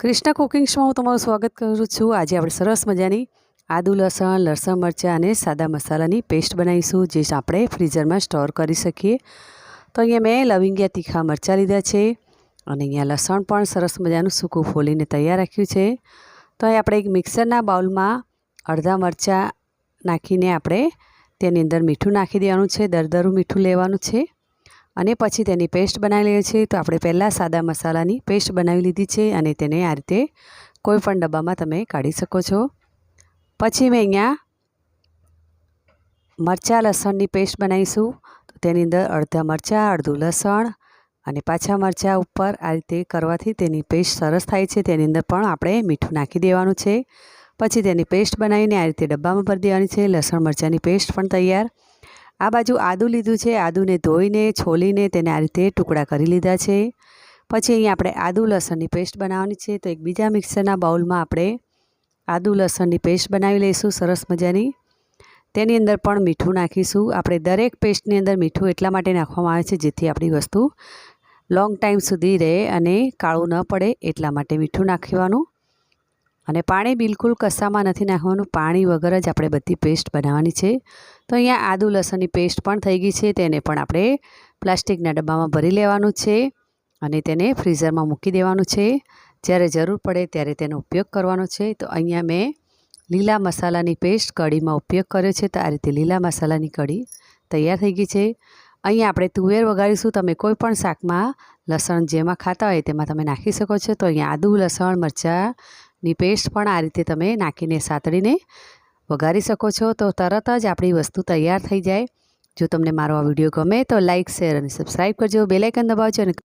Krishna cooking હું તમારું સ્વાગત કરું છું. આજે આપણે સરસ મજાની આદુ, લસણ લસણ મરચાં અને સાદા મસાલાની પેસ્ટ બનાવીશું, જે આપણે ફ્રીઝરમાં સ્ટોર કરી શકીએ. તો અહીંયા મેં લવિંગિયા તીખા મરચાં લીધા છે અને અહીંયા લસણ પણ સરસ મજાનું સૂકું ફોલીને તૈયાર રાખ્યું છે. તો અહીં આપણે એક મિક્સરના બાઉલમાં અડધા મરચાં નાખીને આપણે તેની અંદર મીઠું નાખી દેવાનું છે, દરદરું મીઠું લેવાનું છે. અને પછી તેની પેસ્ટ બનાવી લઈએ છીએ. તો આપણે પહેલાં સાદા મસાલાની પેસ્ટ બનાવી લીધી છે અને તેને આ રીતે કોઈ પણ ડબ્બામાં તમે કાઢી શકો છો. પછી મેં અહીંયા મરચાં લસણની પેસ્ટ બનાવીશું. તો તેની અંદર અડધા મરચાં, અડધું લસણ અને પાછા મરચાં ઉપર આ રીતે કરવાથી તેની પેસ્ટ સરસ થાય છે. તેની અંદર પણ આપણે મીઠું નાખી દેવાનું છે. પછી તેની પેસ્ટ બનાવીને આ રીતે ડબ્બામાં ભરી દેવાની છે. લસણ, મરચાંની પેસ્ટ પણ તૈયાર. આ બાજુ આદું લીધું છે, આદુને ધોઈને, છોલીને તેને આ રીતે ટુકડા કરી લીધા છે. પછી અહીં આપણે આદુ લસણની પેસ્ટ બનાવવાની છે, તો એક બીજા મિક્સરના બાઉલમાં આપણે આદુ લસણની પેસ્ટ બનાવી લઈશું, સરસ મજાની. તેની અંદર પણ મીઠું નાખીશું. આપણે દરેક પેસ્ટની અંદર મીઠું એટલા માટે નાખવામાં આવે છે જેથી આપણી વસ્તુ લોંગ ટાઈમ સુધી રહે અને કાળું ન પડે એટલા માટે મીઠું નાખવાનું. અને પાણી બિલકુલ કસામાં નથી નાખવાનું. પાણી વગર જ આપણે બધી પેસ્ટ બનાવવાની છે. તો અહીંયા આદુ લસણની પેસ્ટ પણ થઈ ગઈ છે. તેને પણ આપણે પ્લાસ્ટિકના ડબ્બામાં ભરી લેવાનું છે અને તેને ફ્રીઝરમાં મૂકી દેવાનું છે. જ્યારે જરૂર પડે ત્યારે તેનો ઉપયોગ કરવાનો છે. તો અહીંયા મેં લીલા મસાલાની પેસ્ટ કઢીમાં ઉપયોગ કર્યો છે. તો આ રીતે લીલા મસાલાની કઢી તૈયાર થઈ ગઈ છે. અહીંયા આપણે તુવેર વગાડીશું. તમે કોઈ પણ શાકમાં લસણ જેમાં ખાતા હોય તેમાં તમે નાખી શકો છો. તો અહીંયા આદુ, લસણ મરચાંની પેસ્ટ પણ આ રીતે તમે નાખીને સાતળીને વઘારી શકો છો. તો તરત જ આપણી વસ્તુ તૈયાર થઈ જાય. જો તમને મારો આ વીડિયો ગમે તો લાઇક શેર અને સબસ્ક્રાઈબ કરજો. બેલાઇકન દબાવજો અને